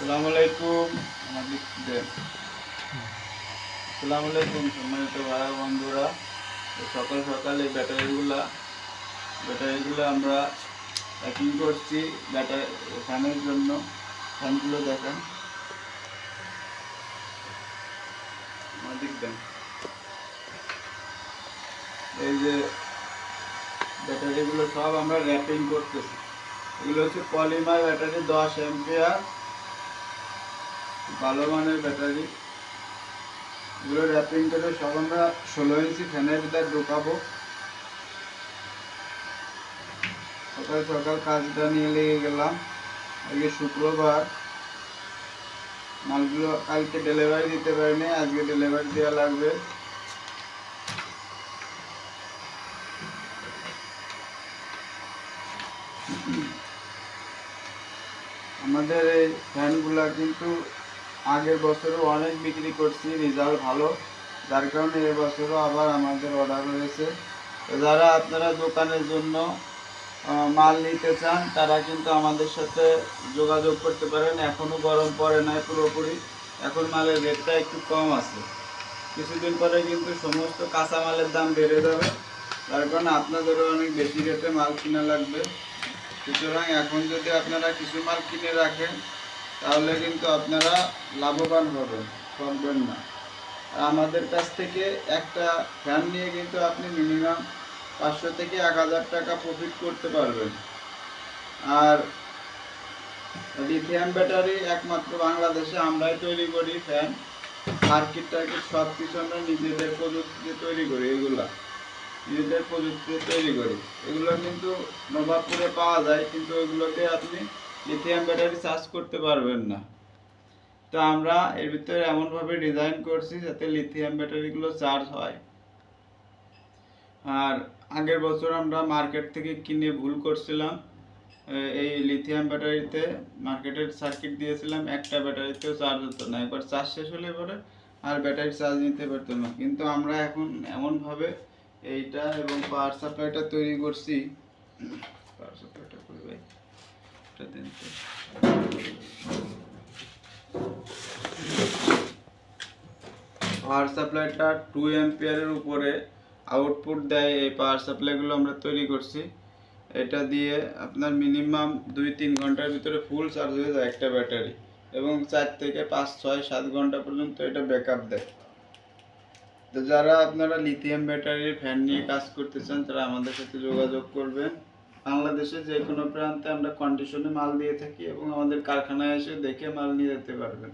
সালাম আলাইকুম আমাদের সালাম আলাইকুম সম্মানিত ভাই বন্ধুরা। সকাল সকাল এই ব্যাটারিগুলা, ব্যাটারিগুলো আমরা প্যাকিং করছি ব্যাটারি, ফ্যানের জন্য। ফ্যানগুলো দেখেন। দেন। এই যে ব্যাটারিগুলো সব আমরা র্যাপিং করতেছি। এগুলো হচ্ছে পলিমার ব্যাটারি দশ এম্পিয়ার ভালো মানের ব্যাটারি। এগুলো র্যাপিং করে সব আমরা ষোলো ইঞ্চি ফ্যানের ভিতরে ঢুকাবো। সকাল সকাল কাজটা নিয়ে লেগে গেলাম। আজকে শুক্রবার। মালগুলো কালকে ডেলিভারি দিতে পারিনি, আজকে ডেলিভারি দেওয়া লাগবে। আমাদের এই ফ্যানগুলা কিন্তু আগের বছরও অনেক বিক্রি করছি রেজাল্ট ভালো। যার কারণে এবছরও আবার আমাদের অর্ডার হয়েছে যারা আপনারা দোকানের জন্য মাল নিতে চান, তারা কিন্তু আমাদের সাথে যোগাযোগ করতে পারেন। এখনও গরম পড়ে নাই পুরোপুরি। এখন মালের রেটটা একটু কম আছে। কিছুদিন পরে কিন্তু সমস্ত কাঁচা মালের দাম বেড়ে যাবে। তার কারণে আপনাদেরও অনেক বেশি রেটে মাল কিনা লাগবে। সুতরাং এখন যদি আপনারা কিছু মাল কিনে রাখেন তাহলে কিন্তু আপনারা লাভবান হবেন ঠকবেন না। আমাদের কাছ থেকে একটা ফ্যান নিয়ে কিন্তু আপনি মিনিমাম পাঁচশো থেকে এক হাজার টাকা প্রফিট করতে পারবেন। আর লিথিয়াম ব্যাটারি একমাত্র বাংলাদেশে আমরাই তৈরি করি ফ্যান সার্কিট টার্কিট সব কিছু আমরা নিজেদের প্রযুক্তিতে তৈরি করি, এগুলা। নিজেদের প্রযুক্তিতে তৈরি করি। এগুলো কিন্তু নবাবপুরে পাওয়া যায়, কিন্তু ওইগুলোতে আপনি লিথিয়াম ব্যাটারি চার্জ করতে পারবেন না। তো আমরা এর ভিতরে এমনভাবে ডিজাইন করছি যাতে লিথিয়াম ব্যাটারিগুলো চার্জ হয়। আর আগের বছর আমরা মার্কেট থেকে কিনে ভুল করছিলাম। এই লিথিয়াম ব্যাটারিতে মার্কেটের সার্কিট দিয়েছিলাম, একটা ব্যাটারিতেও চার্জ হতো না। একবার চার্জ শেষ হলে পরে আর ব্যাটারি চার্জ নিতে পারতো না। কিন্তু আমরা এখন এমনভাবে এইটা এবং পাওয়ার সাপ্লাইটা তৈরি করছি। পাওয়ার ভাই এটা দিন। পাওয়ার সাপ্লাইটা টু এম্পিয়ারের উপরে আউটপুট দেয়। এই পাওয়ার সাপ্লাইগুলো আমরা তৈরি করছি। এটা দিয়ে আপনার মিনিমাম দুই তিন ঘণ্টার ভিতরে ফুল চার্জ হয়ে যায় একটা ব্যাটারি এবং চার থেকে পাঁচ, ছয়, সাত ঘণ্টা পর্যন্ত এটা ব্যাকআপ দেয়। তো যারা আপনারা লিথিয়াম ব্যাটারির ফ্যান নিয়ে কাজ করতে চান, তারা আমাদের সাথে যোগাযোগ করবেন। বাংলাদেশে যে কোনো প্রান্তে আমরা কন্ডিশনে মাল দিয়ে থাকি এবং আমাদের কারখানায় এসে দেখে মাল নিয়ে যেতে পারবেন।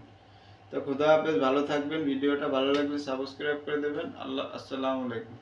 তো খুদা হাফেজ, ভালো থাকবেন। ভিডিওটা ভালো লাগলে সাবস্ক্রাইব করে দেবেন। আল্লাহ, আসসালামু আলাইকুম।